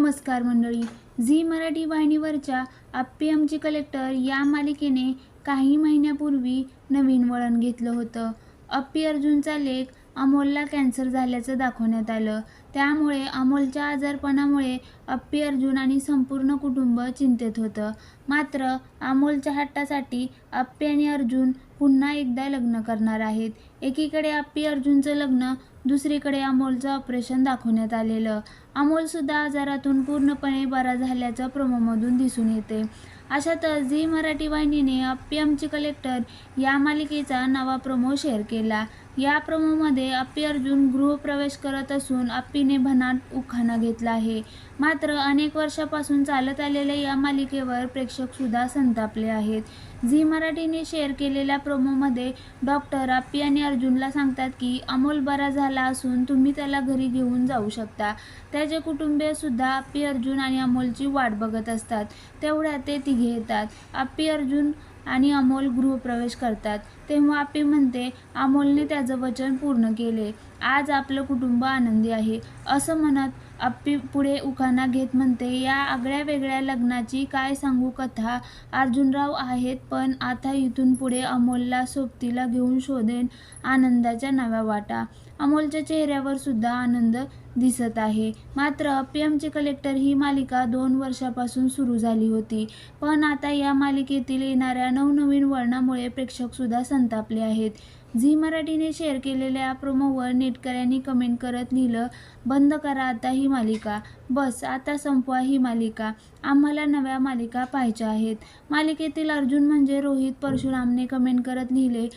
नमस्कार मंडळी. झी मराठी वाहिनीवरच्या आप्पी आमची कलेक्टर या मालिकेने काही महिन्यापूर्वी नवीन वळण घेतलं होतं. अप्पी अर्जुनचा लेख अमोलला कॅन्सर झाल्याचं दाखवण्यात आलं. त्यामुळे अमोलच्या आजारपणामुळे अप्पी अर्जुन आणि संपूर्ण कुटुंब चिंतेत होतं. मात्र अमोलच्या हट्टासाठी अप्पी आणि अर्जुन पुन्हा एकदा लग्न करणार आहेत. एकीकडे अप्पी अर्जुनचं लग्न दुसरीकडे अमोलचं ऑपरेशन दाखवण्यात आलेलं. अमोलसुद्धा आजारातून पूर्णपणे बरा झाल्याचं प्रोमोमधून दिसून येते. अशातच झी मराठी वाहिनीने अप्पी आमची कलेक्टर या मालिकेचा नवा प्रोमो शेअर केला. या प्रोमोमध्ये अप्पी अर्जुन गृहप्रवेश करत असून अप्पीने भनाट उखाणा घेतला आहे. मात्र अनेक वर्षापासून चालत आलेल्या या मालिकेवर प्रेक्षकसुद्धा संतापले आहेत. झी मराठीने शेअर केलेल्या प्रोमोमध्ये डॉक्टर आप्पी आणि अर्जुनला सांगतात की अमोल बरा झाला असून तुम्ही त्याला घरी घेऊन जाऊ शकता. त्याचे कुटुंबीयसुद्धा आप्पी अर्जुन आणि अमोलची वाट बघत असतात. तेवढ्यात ते तिघे येतात. आप्पी अर्जुन आणि अमोल गृहप्रवेश करतात. तेव्हा अप्पी म्हणते अमोलने त्याचं वचन पूर्ण केले. आज आपलं कुटुंब आनंदी आहे. असं म्हणत आप्पी पुढे उखाणा घेत म्हणते या आगळ्या वेगळ्या लग्नाची काय सांगू कथा? अर्जुनराव आहेत पण आता इथून पुढे अमोलला सोबतीला घेऊन शोधेन आनंदाच्या नव्या वाटा. अमोलच्या चेहऱ्यावर सुद्धा आनंद दिसत आहे. मात्र पी एमचे कलेक्टर ही मालिका दोन वर्षापासून सुरू झाली होती. पण आता या मालिकेतील येणाऱ्या नवनवीन वळणामुळे प्रेक्षकसुद्धा संतापले आहेत. झी मराठीने शेअर केलेल्या प्रोमोवर नेटकऱ्यांनी कमेंट करत लिहिलं बंद करा आता ही मालिका. बस आता संपवा ही मालिका. आम्हाला नव्या मालिका पाहायच्या आहेत. मालिकेतील अर्जुन म्हणजे रोहित परशुरामने कमेंट करत लिहिले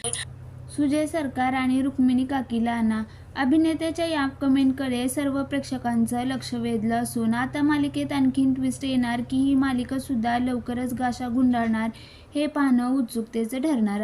सुजय सरकार आणि रुक्मिणी काकीला अभिनेत्याच्या या कमेंटकडे सर्व प्रेक्षकांचं लक्ष वेधलं असून आता मालिकेत आणखीन ट्विस्ट येणार की ही मालिकासुद्धा लवकरच गाशा गुंडाळणार हे पाहणं उत्सुकतेचं ठरणार